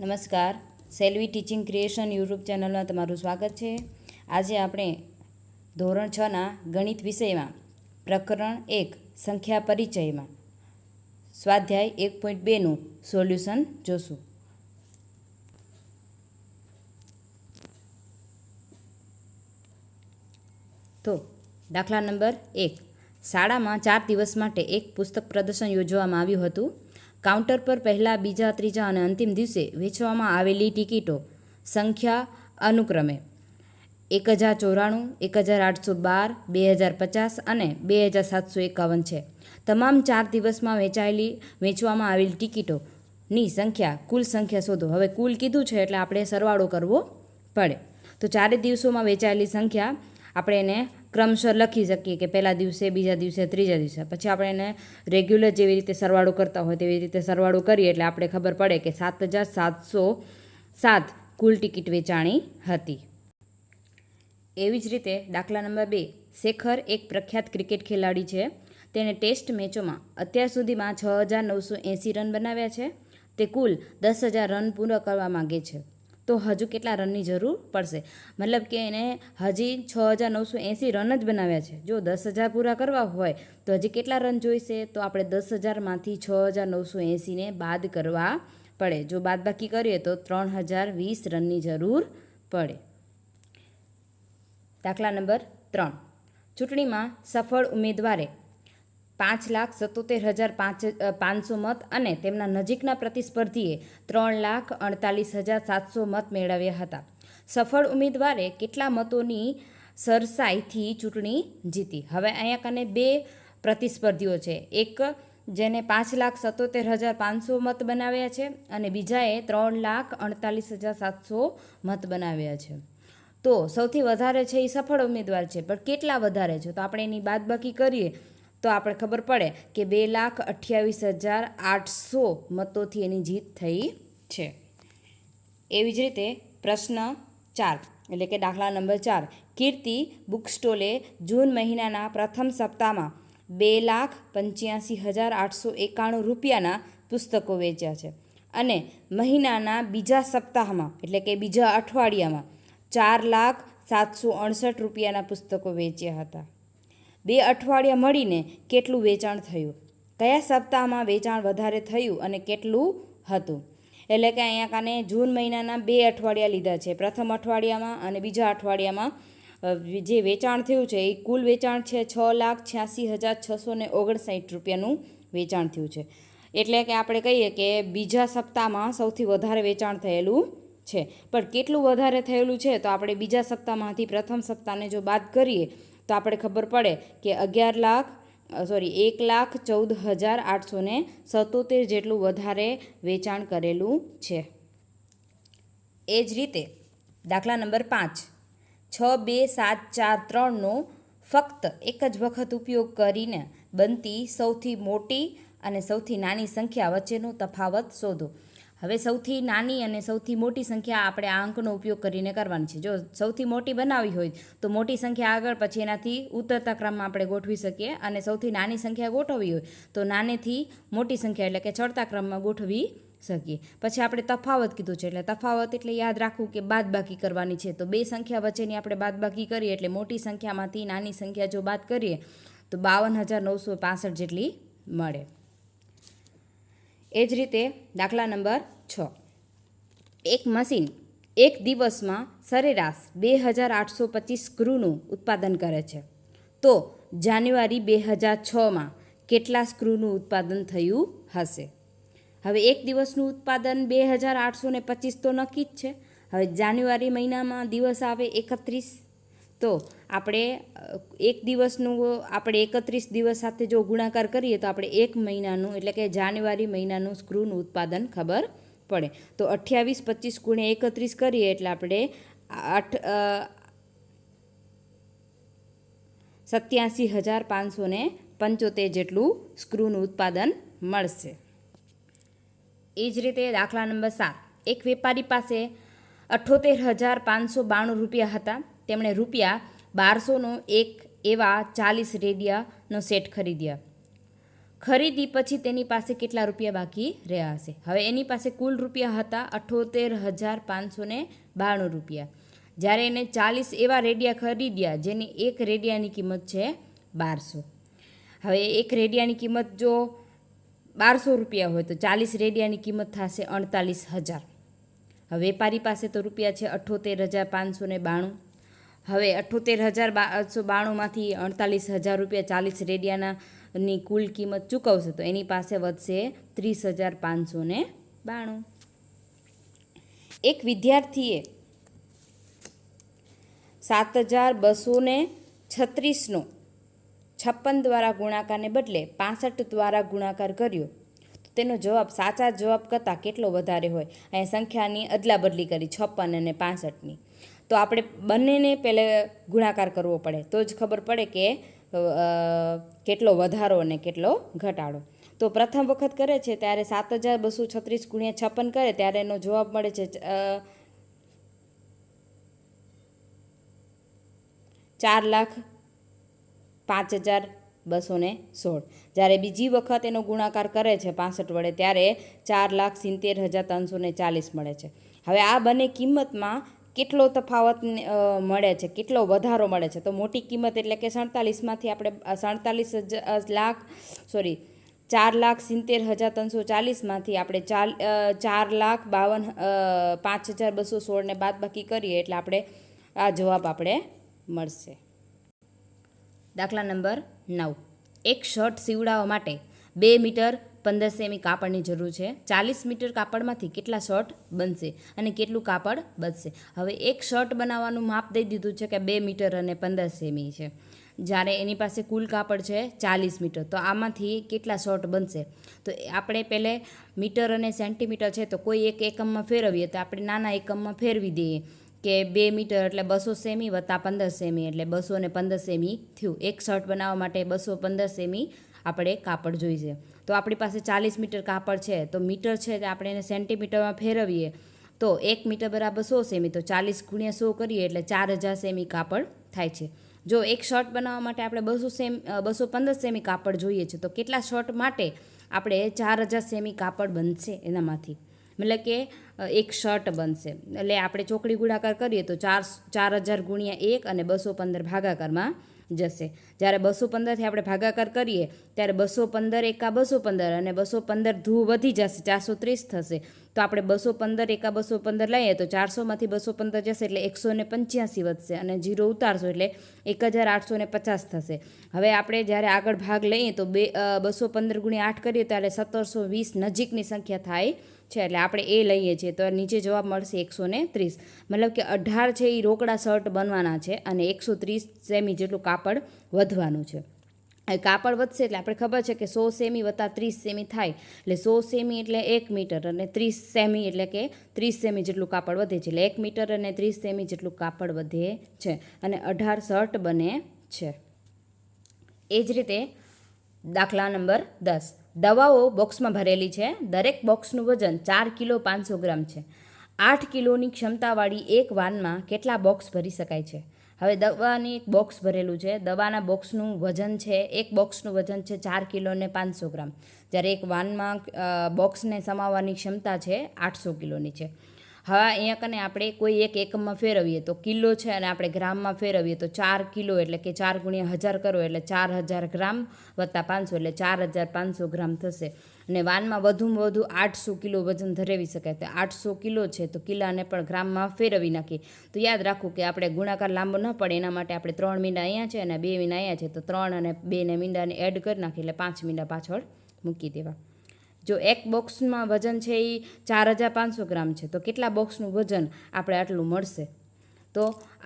નમસ્કાર. Selvi teaching creation YouTube ચેનલમાં તમારું સ્વાગત છે. આજે આપણે ધોરણ છના ગણિત વિષયમાં પ્રકરણ એક, સંખ્યા પરિચયમાં સ્વાધ્યાય એક પોઈન્ટ બેનું સોલ્યુશન જોશું. તો, દાખલા નંબર એક. શાળામાં ચાર દિવસ માટે એક પુસ્તક પ્રદર્શન યોજવામાં આવ્યું હતું. કાઉન્ટર પર પહેલા, બીજા, ત્રીજા અને અંતિમ દિવસે વેચવામાં આવેલી ટિકિટો સંખ્યા અનુક્રમે એક હજાર ચોરાણું, એક હજાર આઠસો બાર, બે હજાર પચાસ અને બે હજાર સાતસો એકાવન છે. તમામ ચાર દિવસમાં વેચાયેલી, વેચવામાં આવેલી ટિકિટોની સંખ્યા, કુલ સંખ્યા શોધો. હવે કુલ કીધું છે એટલે આપણે સરવાળો કરવો પડે. તો ચારે દિવસોમાં વેચાયેલી સંખ્યા આપણે એને ક્રમશર લખી શકીએ કે પહેલા દિવસે, બીજા દિવસે, ત્રીજા દિવસે. પછી આપણે એને રેગ્યુલર જેવી રીતે સરવાળો કરતા હોય તેવી રીતે સરવાળો કરીએ એટલે આપણે ખબર પડે કે સાત હજાર સાતસો સાત કુલ ટિકિટ વેચાણી હતી. એવી જ રીતે દાખલા નંબર બે, શેખર એક પ્રખ્યાત ક્રિકેટ ખેલાડી છે. તેણે ટેસ્ટ મેચોમાં અત્યાર સુધીમાં છ હજાર નવસો એંસી રન બનાવ્યા છે. તે કુલ દસ હજાર રન પૂરા કરવા માગે છે. તો હજુ કેટલા રનની જરૂર પડશે? મતલબ કે એને હજી છ હજાર નવસો એંસી રન જ બનાવ્યા છે. જો દસ હજાર પૂરા કરવા હોય, તો હજી કેટલા રન જોઈશે? તો આપણે દસ હજારમાંથી છ હજાર નવસો એંસીને બાદ કરવા પડે. જો બાદબાકી કરીએ, તો ત્રણ હજાર વીસ રનની જરૂર પડે. દાખલા નંબર ત્રણ. ચૂંટણીમાં સફળ ઉમેદવારે પાંચ લાખ સત્તોતેર હજાર પાંચ પાંચસો મત અને તેમના નજીકના પ્રતિસ્પર્ધીએ ત્રણ લાખ અડતાલીસ હજાર સાતસો મત મેળવ્યા હતા. સફળ ઉમેદવારે કેટલા મતોની સરસાઈથી ચૂંટણી જીતી? હવે અહીંયા કને બે પ્રતિસ્પર્ધીઓ છે. એક જેને પાંચ લાખ સત્તોતેર હજાર પાંચસો મત બનાવ્યા છે અને બીજાએ ત્રણ લાખ અડતાલીસ હજાર સાતસો મત બનાવ્યા છે. તો સૌથી વધારે છે એ સફળ ઉમેદવાર છે. પણ કેટલા વધારે છે? તો આપણે એની બાદબાકી કરીએ. તો આપણે ખબર પડે કે બે લાખ અઠ્યાવીસ હજાર આઠસો મતોથી એની જીત થઈ છે. એવી જ રીતે પ્રશ્ન ચાર, એટલે કે દાખલા નંબર ચાર. કીર્તિ બુક સ્ટોલે જૂન મહિનાના પ્રથમ સપ્તાહમાં બે લાખ પંચ્યાસી હજાર આઠસો એકાણું રૂપિયાના પુસ્તકો વેચ્યા છે. અને મહિનાના બીજા સપ્તાહમાં, એટલે કે બીજા અઠવાડિયામાં, ચાર લાખ સાતસો અડસઠ રૂપિયાના પુસ્તકો વેચ્યા હતા. બે અઠવાડિયા મળીને કેટલું વેચાણ થયું? કયા સપ્તાહમાં વેચાણ વધારે થયું અને કેટલું હતું? એટલે કે અહીંયા કાને જૂન મહિનાના બે અઠવાડિયા લીધા છે. પ્રથમ અઠવાડિયામાં અને બીજા અઠવાડિયામાં જે વેચાણ થયું છે એ કુલ વેચાણ છે છ લાખ છ્યાસી હજાર છસો ને ઓગણસાઠ રૂપિયાનું વેચાણ થયું છે. એટલે કે આપણે કહીએ કે બીજા સપ્તાહમાં સૌથી વધારે વેચાણ થયેલું છે. પણ કેટલું વધારે થયેલું છે તો આપણે બીજા સપ્તાહમાંથી પ્રથમ સપ્તાહને જો બાદ કરીએ તો આપણે ખબર પડે કે અગિયાર લાખ સોરી એક લાખ ચૌદ હજાર આઠસો ને સત્તોતેર જેટલું વધારે વેચાણ કરેલું છે. એ જ રીતે દાખલા નંબર પાંચ, છ, બે, સાત, ચાર, ત્રણનો ફક્ત એક જ વખત ઉપયોગ કરીને બનતી સૌથી મોટી અને સૌથી નાની સંખ્યા વચ્ચેનો તફાવત શોધો. હવે સૌથી નાની અને સૌથી મોટી સંખ્યા આપણે આ અંકનો ઉપયોગ કરીને કરવાની છે. જો સૌથી મોટી બનાવવી હોય તો મોટી સંખ્યા આગળ પછી એનાથી ઉતરતા ક્રમમાં આપણે ગોઠવી શકીએ અને સૌથી નાની સંખ્યા ગોઠવવી હોય તો નાનેથી મોટી સંખ્યા એટલે કે ચડતા ક્રમમાં ગોઠવી શકીએ. પછી આપણે તફાવત કીધું છે એટલે તફાવત એટલે યાદ રાખવું કે બાદબાકી કરવાની છે. તો બે સંખ્યા વચ્ચેની આપણે બાદબાકી કરીએ એટલે મોટી સંખ્યામાંથી નાની સંખ્યા જો બાદ કરીએ તો બાવન હજાર નવસો પાસઠ જેટલી મળે. એ જ રીતે દાખલા નંબર છ. એક મશીન એક દિવસમાં સરેરાશ બે હજાર આઠસો પચીસ સ્ક્રૂનું ઉત્પાદન કરે છે. તો જાન્યુઆરી બે હજાર છમાં કેટલા સ્ક્રૂનું ઉત્પાદન થયું હશે? હવે એક દિવસનું ઉત્પાદન બે હજાર આઠસો ને પચીસ તો નક્કી જ છે. હવે જાન્યુઆરી મહિનામાં દિવસ આવે એકત્રીસ. તો આપણે એક દિવસનું આપણે એકત્રીસ દિવસ સાથે જો ગુણાકાર કરીએ તો આપણે એક મહિનાનું, એટલે કે જાન્યુઆરી મહિનાનું સ્ક્રૂનું ઉત્પાદન ખબર પડે. તો અઠ્યાવીસ, પચીસ ગુણ્યા એકત્રીસ કરીએ એટલે આપણે આઠ સત્યાસી હજાર પાંચસો ને પંચોતેર જેટલું સ્ક્રૂનું ઉત્પાદન મળશે. એ જ રીતે દાખલા નંબર સાત. એક વેપારી પાસે અઠ્ઠોતેર હજાર પાંચસો બાણું રૂપિયા હતા. તેમણે રૂપિયા બારસોનો એક એવા ચાલીસ રેડિયાનો સેટ ખરીદ્યા. ખરીદી પછી તેની પાસે કેટલા રૂપિયા બાકી રહ્યા હશે? હવે એની પાસે કુલ રૂપિયા હતા અઠ્ઠોતેર હજાર પાંચસો બાણું રૂપિયા. જ્યારે એને ચાલીસ એવા રેડિયા ખરીદ્યા, જેની એક રેડિયાની કિંમત છે બારસો. હવે એક રેડિયાની કિંમત જો બારસો રૂપિયા હોય તો ચાલીસ રેડિયાની કિંમત થશે અડતાલીસ હજાર. હવે વેપારી પાસે તો રૂપિયા છે અઠ્ઠોતેર હજાર પાંચસો ને બાણું. હવે અઠ્ઠોતેર હજાર બારસો બાણુંમાંથી અડતાલીસ હજાર રૂપિયા ચાલીસ રેડિયાના ની કુલ કિંમત ચૂકવશે, તો એની પાસે વધશે ત્રીસ હજાર પાંચસો ને બાણું. એક વિદ્યાર્થીએ સાત હજાર બસો ને છત્રીસનો છપ્પન દ્વારા ગુણાકારને બદલે પાસઠ દ્વારા ગુણાકાર કર્યો. તેનો જવાબ સાચા જવાબ કરતાં કેટલો વધારે હોય? અહીંયા સંખ્યાની અદલાબદલી કરી, છપ્પન અને પાસઠની. તો આપણે બંનેને પહેલે ગુણાકાર કરવો પડે. તો જ ખબર પડે કે કેટલો વધારો અને કેટલો ઘટાડો. તો પ્રથમ વખત કરે છે, ત્યારે સાત હજાર બસો છત્રીસ ગુણ્યા છપ્પન કરે, ત્યારે એનો જવાબ મળે છે ચાર લાખ પાંચ હજાર બસો ને સોળ. જ્યારે બીજી વખત એનો ગુણાકાર કરે છે પાસઠ વડે, ત્યારે ચાર લાખ સિત્તેર હજાર ત્રણસો ને ચાલીસ મળે છે. હવે આ બંને કિંમતમાં કેટલો તફાવત મળે છે? કેટલો વધારો મળે છે? તો મોટી કિંમત એટલે કે સડતાલીસમાંથી આપણે સડતાલીસ લાખ, સોરી, ચાર લાખ સિત્તેર હજાર ત્રણસો ચાલીસમાંથી આપણે ચાર ચાર લાખ બાવન પાંચ હજાર બસો સોળને બાદ બાકી કરીએ એટલે આપણે આ જવાબ આપણે મળશે. દાખલા નંબર નવ. એક શર્ટ સીવડાવવા માટે બે મીટર પંદર સેમી કાપડની જરૂર છે. ચાલીસ મીટર કાપડમાંથી કેટલા શર્ટ બનશે અને કેટલું કાપડ બચશે હવે એક શર્ટ બનાવવાનું માપ દઈ દીધું છે કે બે મીટર અને પંદર સેમી છે. જ્યારે એની પાસે કુલ કાપડ છે ચાલીસ મીટર, તો આમાંથી કેટલા શર્ટ બનશે? તો આપણે પહેલે મીટર અને સેન્ટીમીટર છે તો કોઈ એક એકમમાં ફેરવીએ તો આપણે નાના એકમમાં ફેરવી દઈએ. કે બે મીટર એટલે બસો સેમી વત્તા પંદર સેમી એટલે બસો ને પંદર સેમી થયું. એક શર્ટ બનાવવા માટે બસો પંદર સેમી આપણે કાપડ જોઈશે. તો આપણી પાસે ચાલીસ મીટર કાપડ છે, તો મીટર છે તે આપણે એને સેન્ટીમીટરમાં ફેરવીએ. તો એક મીટર બરાબર સો સેમી, તો ચાલીસ ગુણ્યા સો કરીએ એટલે ચાર હજાર સેમી કાપડ થાય છે. જો એક શર્ટ બનાવવા માટે આપણે બસો સેમ બસો પંદર સેમી કાપડ જોઈએ છે, તો કેટલા શર્ટ માટે આપણે ચાર હજાર સેમી કાપડ બનશે એનામાંથી? મતલબ કે એક શર્ટ બનશે. એટલે આપણે ચોકડી ગુણાકાર કરીએ તો ચાર ચાર હજાર ગુણ્યા એક અને બસો પંદર ભાગાકારમાં જશે. જ્યારે બસો પંદરથી આપણે ભાગાકાર કરીએ, ત્યારે બસો પંદર એકા બસો પંદર અને બસો પંદર ધૂ વધી જશે, ચારસો ત્રીસ થશે. તો આપણે બસો પંદર એકા બસો પંદર લઈએ તો ચારસોમાંથી બસો પંદર જશે એટલે એકસો ને પંચ્યાસી વધશે અને જીરો ઉતારશો એટલે એક હજાર આઠસો ને પચાસ થશે. હવે આપણે જ્યારે આગળ ભાગ લઈએ તો બે બસો પંદર ગુણ્યા આઠ કરીએ ત્યારે સત્તરસો વીસ નજીકની સંખ્યા થાય છે, એટલે આપણે એ લઈએ છીએ. તો નીચે જવાબ મળશે એકસો ત્રીસ. મતલબ કે અઢાર છે એ રોકડા શર્ટ બનવાના છે અને એકસો ત્રીસ સેમી જેટલું કાપડ વધવાનું છે. એ કાપડ વધશે એટલે આપણે ખબર છે કે સો સેમી વત્તા ત્રીસ સેમી થાય. એટલે સો સેમી એટલે એક મીટર અને ત્રીસ સેમી એટલે કે ત્રીસ સેમી જેટલું કાપડ વધે છે. એટલે એક મીટર અને ત્રીસ સેમી જેટલું કાપડ વધે છે અને અઢાર શર્ટ બને છે. એ જ રીતે દાખલા નંબર દસ. દવાઓ બોક્સમાં ભરેલી છે. દરેક બોક્સનું વજન ચાર કિલો પાંચસો ગ્રામ છે. આઠ કિલોની ક્ષમતાવાળી એક વાનમાં કેટલા બોક્સ ભરી શકાય છે? હવે દવાની એક બોક્સ ભરેલું છે. દવાના બોક્સનું વજન છે, એક બોક્સનું વજન છે ચાર કિલો ને પાંચસો ગ્રામ. જ્યારે એક વાનમાં બોક્સને સમાવવાની ક્ષમતા છે આઠસો કિલોની છે. હવે અહીંયા કને આપણે કોઈ એક એકમમાં ફેરવીએ તો કિલો છે અને આપણે ગ્રામમાં ફેરવીએ તો ચાર કિલો એટલે કે ચાર ગુણ્યા હજાર કરો એટલે ચાર હજાર ગ્રામ વત્તા પાંચસો એટલે ચાર હજાર પાંચસો ગ્રામ થશે. અને વાનમાં વધુમાં વધુ આઠસો કિલો વજન ધરાવી શકાય. તો આઠસો કિલો છે તો કિલ્લાને પણ ગ્રામમાં ફેરવી નાખીએ. તો યાદ રાખવું કે આપણે ગુણાકાર લાંબો ન પડે, એના માટે આપણે ત્રણ મીંડા અહીંયા છે અને બે મીંડા અહીંયા છે. તો ત્રણ અને બેને મીંડાને એડ કરી નાખીએ એટલે પાંચ મીંડા પાછળ મૂકી દેવા. જો એક બોક્સમાં વજન છે એ ચાર હજાર પાંચસો ગ્રામ છે, તો કેટલા બોક્સનું વજન આપણે આટલું મળશે? તો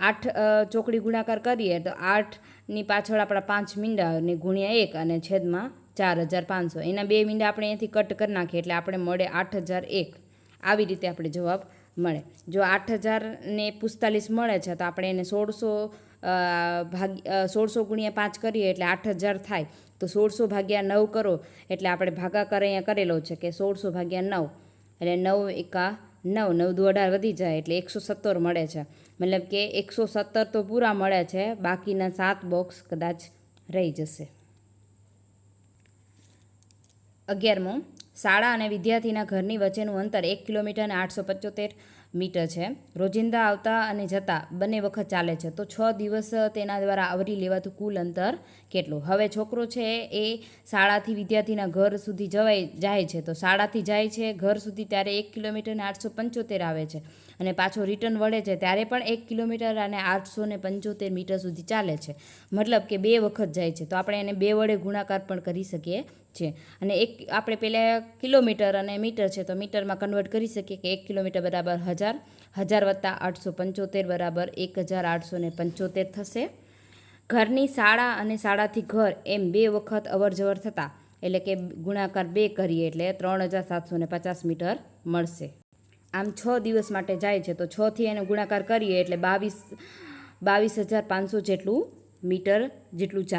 આઠ ચોકડી ગુણાકાર કરીએ તો આઠની પાછળ આપણા પાંચ મીંડાની ગુણ્યા એક અને છેદમાં ચાર હજાર પાંચસો. એના બે મીંડા આપણે અહીંયાથી કટ કરી નાખીએ એટલે આપણે મળે આઠ હજાર એક. આવી રીતે આપણે જવાબ મળે. જો આઠ હજાર ને પિસ્તાલીસ મળે છે, તો આપણે એને સોળસો ભાગ સોળસો ગુણ્યા પાંચ કરીએ એટલે આઠ હજાર થાય. તો સોળસો ભાગ્યા નવ કરો, એટલે આપણે ભાગાકાર અહીંયા કરેલો છે કે સોળસો ભાગ્યા નવ, એટલે નવ એકા નવ નવ દુ અઢાર વધી જાય એટલે એકસો સત્તર મળે છે. મતલબ કે એકસો સત્તર તો પૂરા મળે છે, બાકીના સાત બોક્સ કદાચ રહી જશે. અગિયારમું, શાળા અને વિદ્યાર્થીના ઘરની વચ્ચેનું અંતર એક કિલોમીટર અને આઠસો પંચોતેર મીટર છે. રોજિંદા આવતા અને જતા બંને વખત ચાલે છે. તો છ દિવસ તેના દ્વારા આવરી લેવાતું કુલ અંતર કેટલું? હવે છોકરો છે એ શાળાથી વિદ્યાર્થીના ઘર સુધી જવાય, જાય છે. તો શાળાથી જાય છે ઘર સુધી ત્યારે એક કિલોમીટરને આઠસો પંચોતેર આવે છે. અને પાછો રિટર્ન વળે છે ત્યારે પણ એક કિલોમીટર અને આઠસો ને પંચોતેર મીટર સુધી ચાલે છે. મતલબ કે બે વખત જાય છે. તો આપણે એને બે વડે ગુણાકાર પણ કરી શકીએ. છીએ અને એક, આપણે પહેલાં કિલોમીટર અને મીટર છે તો મીટરમાં કન્વર્ટ કરી શકીએ કે એક કિલોમીટર બરાબર હજાર હજાર વત્તા આઠસો પંચોતેર બરાબર એક હજાર આઠસો ને પંચોતેર થશે. ઘરની શાળા અને શાળાથી ઘર એમ બે વખત અવર જવર થતાં, એટલે કે ગુણાકાર બે કરીએ એટલે ત્રણ હજાર સાતસો ને પચાસ મીટર મળશે. આમ છ દિવસ માટે જાય છે તો છથી એને ગુણાકાર કરીએ એટલે બાવીસ બાવીસ હજાર પાંચસો જેટલું મીટર જેટલું ચાલે.